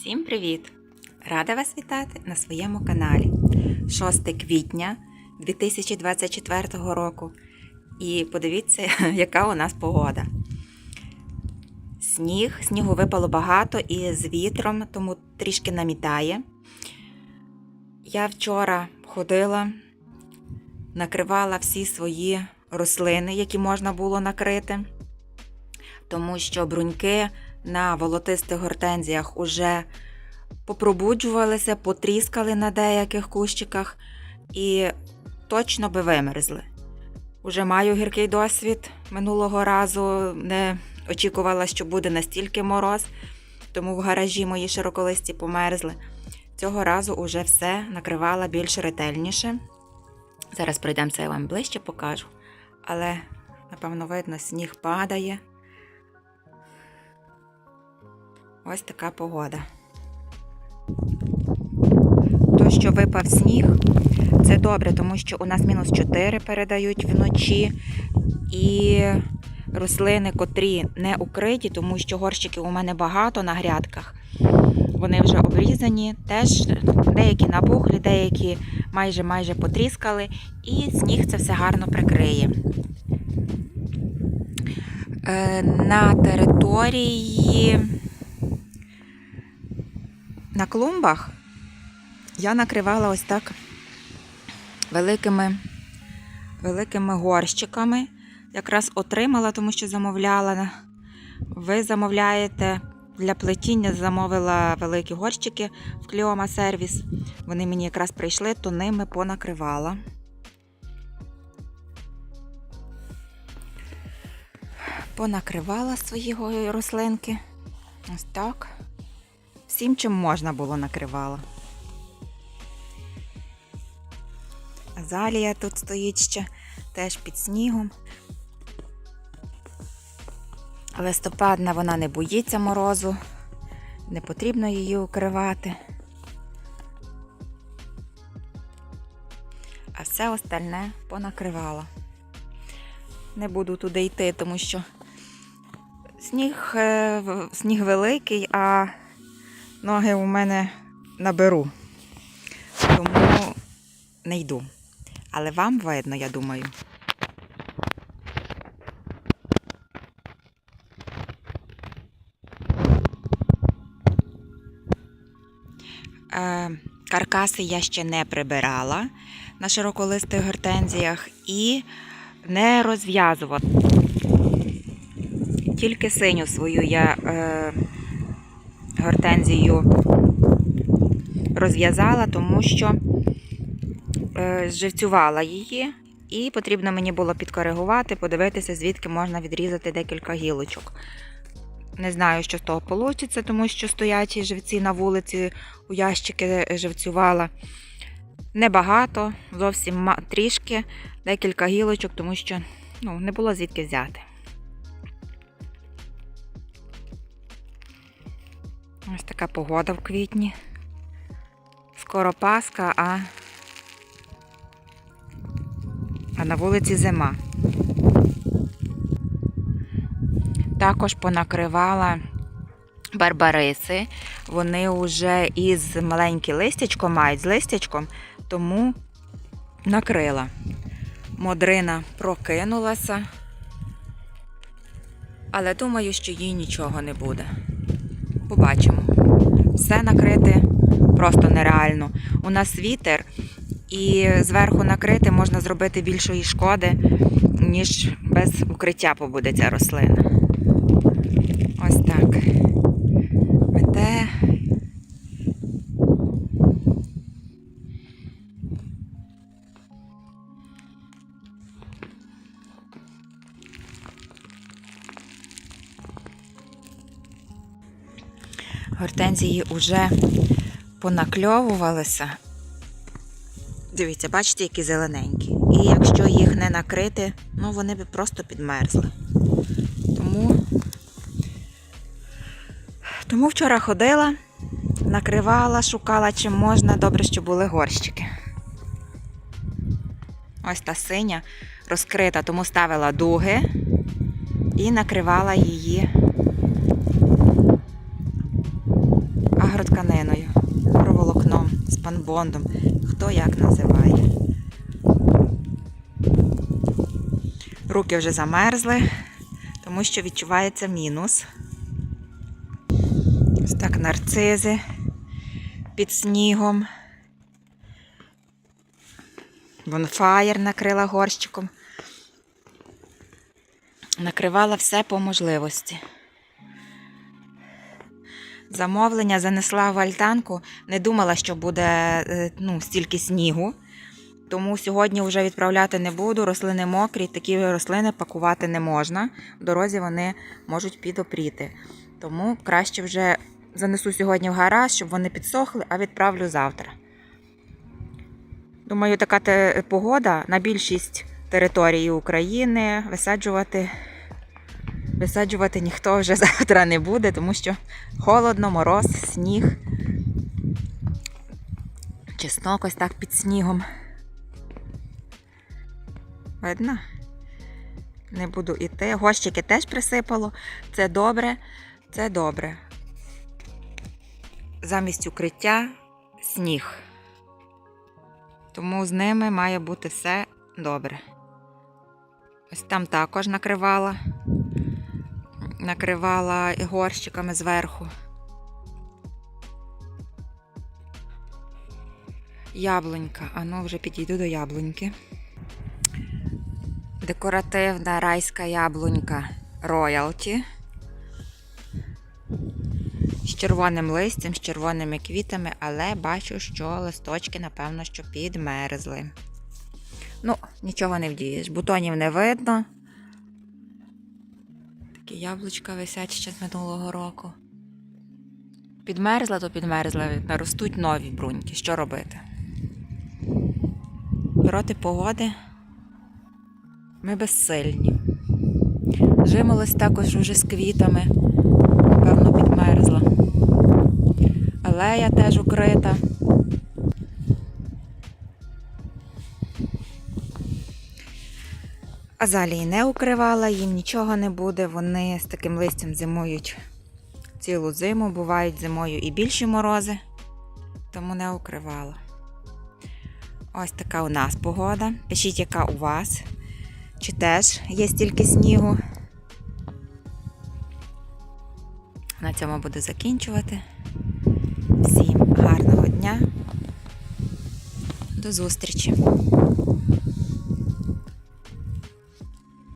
Всім привіт! Рада вас вітати на своєму каналі. 6 квітня 2024 року. І подивіться, яка у нас погода. Сніг, снігу випало багато і з вітром, тому трішки намітає. Я вчора ходила, накривала всі свої рослини, які можна було накрити, тому що бруньки на волотистих гортензіях уже попробуджувалися, потріскали на деяких кущиках і точно би вимерзли. Уже маю гіркий досвід минулого разу, не очікувала, що буде настільки мороз, тому в гаражі мої широколисті померзли. Цього разу уже все накривала більш ретельніше. Зараз пройдемося, я вам ближче покажу. Але, напевно, видно, сніг падає. Ось така погода. То, що випав сніг, це добре, тому що у нас мінус 4 передають вночі. І рослини, котрі не укриті, тому що горщики у мене багато на грядках. Вони вже обрізані, теж деякі набухлі, деякі майже майже потріскали, і сніг це все гарно прикриє. Е, На території на клумбах я накривала ось так великими, великими горщиками. Якраз отримала, тому що замовляла. Ви замовляєте для плетіння, замовила великі горщики в Кліома сервіс. Вони мені якраз прийшли, то ними понакривала. Понакривала свої рослинки. Ось так. Всім, чим можна було накривала. Азалія тут стоїть ще теж під снігом. Листопадна вона не боїться морозу, не потрібно її укривати. А все остальне понакривала. Не буду туди йти, тому що сніг, е, сніг великий, а ноги у мене наберу. Тому не йду. Але вам видно, я думаю. Е, Каркаси я ще не прибирала на широколистих гортензіях і не розв'язувала. Тільки синю свою я е, гортензію розв'язала, тому що е, зживцювала її, і потрібно мені було підкоригувати, подивитися, звідки можна відрізати декілька гілочок. Не знаю, що з того вийде, тому що стоячі живці на вулиці у ящики живцювала. Небагато, зовсім трішки, декілька гілочок, тому що ну, не було звідки взяти. Ось така погода в квітні. Скоро Пасха, а, а на вулиці зима. Також понакривала барбариси. Вони вже із маленьким листячком мають з листячком, тому накрила. Модрина прокинулася, але думаю, що їй нічого не буде. Побачимо. Все накрити просто нереально. У нас вітер, і зверху накрити можна зробити більшої шкоди, ніж без укриття побуде ця рослина. Гортензії вже понакльовувалися. Дивіться, бачите, які зелененькі. І якщо їх не накрити, ну вони би просто підмерзли. Тому тому вчора ходила, накривала, шукала чим можна. Добре, що були горщики. Ось та синя розкрита, тому ставила дуги і накривала її агротканиною, агроволокном, з панбондом, хто як називає. Руки вже замерзли, тому що відчувається мінус. Ось так нарцизи під снігом. Бонфаєр накрила горщиком. Накривала все по можливості. Замовлення занесла в альтанку. Не думала, що буде е, ну, стільки снігу. Тому сьогодні вже відправляти не буду. Рослини мокрі, такі рослини пакувати не можна. В дорозі вони можуть підопріти. Тому краще вже занесу сьогодні в гараж, щоб вони підсохли, а відправлю завтра. Думаю, така погода на більшість території України висаджувати, висаджувати ніхто вже завтра не буде, тому що холодно, мороз, сніг. Чеснок ось так під снігом. Видно? Не буду іти. Горщики теж присипало. Це добре, це добре. Замість укриття сніг. Тому з ними має бути все добре. Ось там також накривала. Накривала горщиками зверху. Яблунька. А ну вже підійду до яблуньки. Декоративна райська яблунька Royalty. З червоним листям, з червоними квітами, але бачу, що листочки, напевно, що підмерзли. Ну, нічого не вдієш. Бутонів не видно. Такі яблучка висять ще з минулого року. Підмерзла, то підмерзла. Наростуть нові бруньки. Що робити? Проти погоди ми безсильні. Жимолость також вже з квітами, певно, підмерзла. Алея теж укрита. Азалії не укривала, їм нічого не буде. Вони з таким листям зимують цілу зиму, бувають зимою і більші морози, тому не укривала. Ось така у нас погода. Пишіть, яка у вас. Чи теж є стільки снігу? На цьому буду закінчувати. Всім гарного дня. До зустрічі!